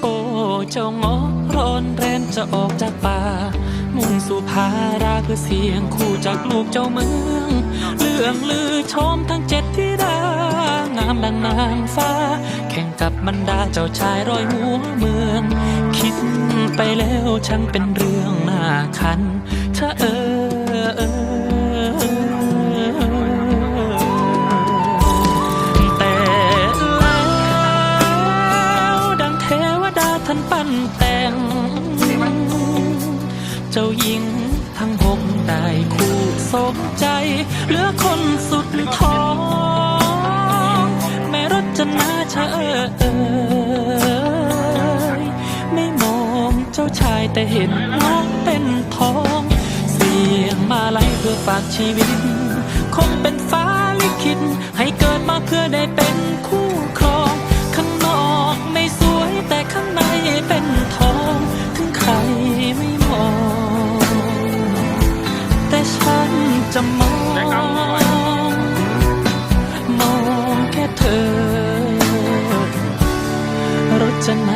โอ้เจ้างอร้อนแรนจะออกจากป่า มุ่งสู่พาราเพื่อเสียงคู่จากลูกเจ้าเมือง เรื่องลือชมทั้งเจ็ดที่ดางามดังนางฟ้า แข่งกับบรรดาเจ้าชายร้อยหัวเมือง คิดไปแล้วช่างเป็นเรื่องน่าคันเธอเออ ง เจ้าหญิงทั้งหกได้คู่สมใจ เหลือคนสุดท้องแม่รจนาชะเออเอยไม่มองเจ้าชายแต่เห็นน้องเป็นทอง เสียงมาไล่เพื่อฝากชีวิต คงเป็นฟ้าลิขิตให้เกิดมาเพื่อได้เป็นคู่ จะมองมองแค่เธอรจนา